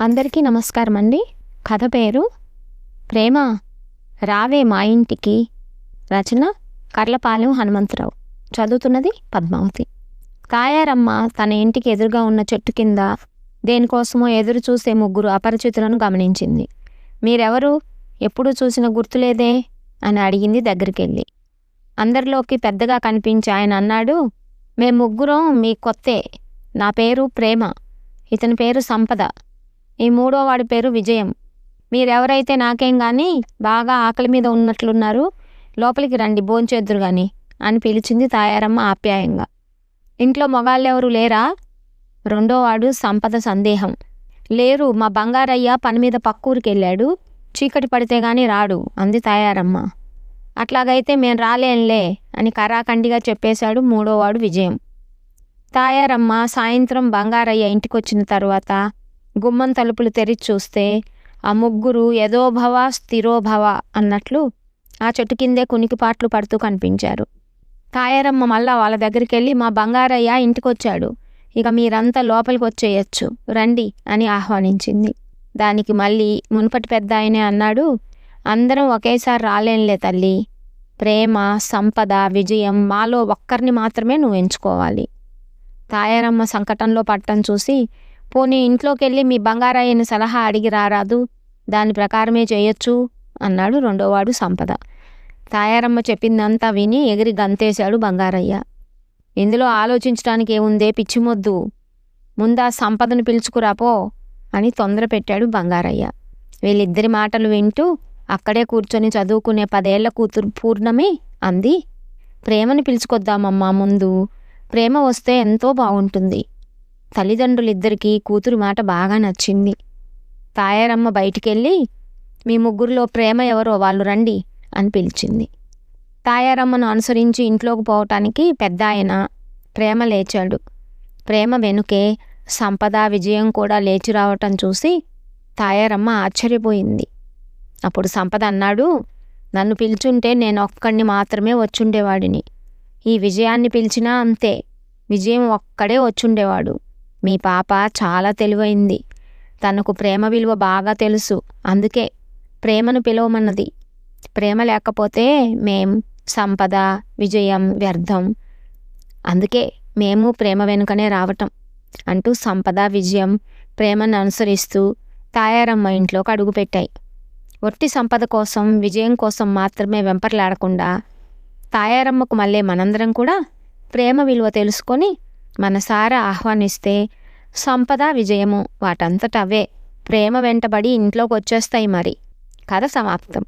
అందరికీ నమస్కారం అండి కథ పేరు ప్రేమ రావే మా ఇంటికి రచన కర్లపాలెం హనుమంతరావు. చదువుతున్నది పద్మావతి. కాయారమ్మ తన ఇంటికి ఎదురుగా ఉన్న చెట్టు కింద దేనికోసమో ఎదురు చూసే ముగ్గురు అపరిచితులను గమనించింది. మీరెవరు? ఎప్పుడు చూసిన గుర్తులేదే? అని అడిగింది దగ్గరికి వెళ్ళి అందరిలోకి పెద్దగా కనిపించి ఆయన అన్నాడు మేము ముగ్గురం మీ కొత్తే. నా పేరు ప్రేమ. ఇతని పేరు సంపద. ఈ మూడో వాడి పేరు విజయం. మీరెవరైతే నాకేం కానీ బాగా ఆకలి మీద ఉన్నట్లున్నారు లోపలికి రండి భోంచేద్దురు కానీ అని పిలిచింది తాయారమ్మ ఆప్యాయంగా. ఇంట్లో మొగాళ్ళెవరు లేరా? రెండోవాడు సంపద సందేహం. లేరు మా బంగారయ్య పని మీద పక్కూరికి వెళ్ళాడు చీకటి పడితే గాని రాడు అంది తాయారమ్మ. అట్లాగైతే మేము రాలేంలే అని కరాఖండిగా చెప్పేశాడు మూడోవాడు విజయం. తాయారమ్మ సాయంత్రం బంగారయ్య ఇంటికొచ్చిన తర్వాత గుమ్మం తలుపులు తెరిచి చూస్తే ఆ ముగ్గురు యథోభవ స్థిరోభవ అన్నట్లు ఆ చెట్టు కిందే కునికిపాట్లు పడుతూ కనిపించారు. తాయారమ్మ మళ్ళా వాళ్ళ దగ్గరికి వెళ్ళి మా బంగారయ్య ఇంటికొచ్చాడు. ఇక మీరంతా లోపలికి వచ్చేయచ్చు రండి అని ఆహ్వానించింది. దానికి మళ్ళీ మునుపటి పెద్ద ఆయనే అన్నాడు అందరం ఒకేసారి రాలేంలే తల్లి. ప్రేమ సంపద విజయం మాలో ఒక్కరిని మాత్రమే నువ్వు ఎంచుకోవాలి. తాయారమ్మ సంకటంలో పట్టం చూసి పోనీ ఇంట్లోకి వెళ్ళి మీ బంగారాయని సలహా అడిగి రారాదు? దాని ప్రకారమే చేయొచ్చు? అన్నాడు రెండోవాడు సంపద. తాయారమ్మ చెప్పిందంతా విని ఎగిరి గంతేశాడు బంగారయ్య. ఇందులో ఆలోచించడానికి ఏముందే పిచ్చిమొద్దు. ముందా సంపదను పిలుచుకురాపో అని తొందర పెట్టాడు బంగారయ్య. వీళ్ళిద్దరి మాటలు వింటూ అక్కడే కూర్చొని చదువుకునే పదేళ్ళ కూతురు పూర్ణమి అంది. ప్రేమని పిలుచుకొద్దామమ్మా ముందు. ప్రేమ వస్తే ఎంతో బాగుంటుంది తల్లిదండ్రులిద్దరికీ కూతురు మాట బాగా నచ్చింది. తాయారమ్మ బయటికెళ్ళి మీ ముగ్గురిలో ప్రేమ ఎవరో వాళ్ళు రండి అని పిలిచింది. తాయారమ్మను అనుసరించి ఇంట్లోకి పోవటానికి పెద్ద ఆయన ప్రేమ లేచాడు. ప్రేమ వెనుకే సంపద విజయం కూడా లేచి రావటం చూసి తాయారమ్మ ఆశ్చర్యపోయింది. అప్పుడు సంపద అన్నాడు నన్ను పిలుచుంటే నేను ఒక్కడిని మాత్రమే వచ్చుండేవాడిని. ఈ విజయాన్ని పిలిచినా అంతే. విజయం ఒక్కడే వచ్చుండేవాడు. మీ పాప చాలా తెలివైంది. తనకు ప్రేమ విలువ బాగా తెలుసు. అందుకే ప్రేమను పిలవమన్నది. ప్రేమ లేకపోతే మేం సంపద విజయం వ్యర్థం. అందుకే మేము ప్రేమ వెనుకనే రావటం అంటూ సంపద విజయం ప్రేమను అనుసరిస్తూ తాయారమ్మ ఇంట్లోకి అడుగుపెట్టాయి ఒట్టి సంపద కోసం విజయం కోసం మాత్రమే వెంపర్లాడకుండా తాయారమ్మకు మళ్ళీ మనందరం కూడా ప్రేమ విలువ తెలుసుకొని మనసారా ఆహ్వానిస్తే సంపద విజయము వాటంతట అవే. ప్రేమ వెంటబడి ఇంట్లోకి వచ్చేస్తాయి మరి. కథ సమాప్తం.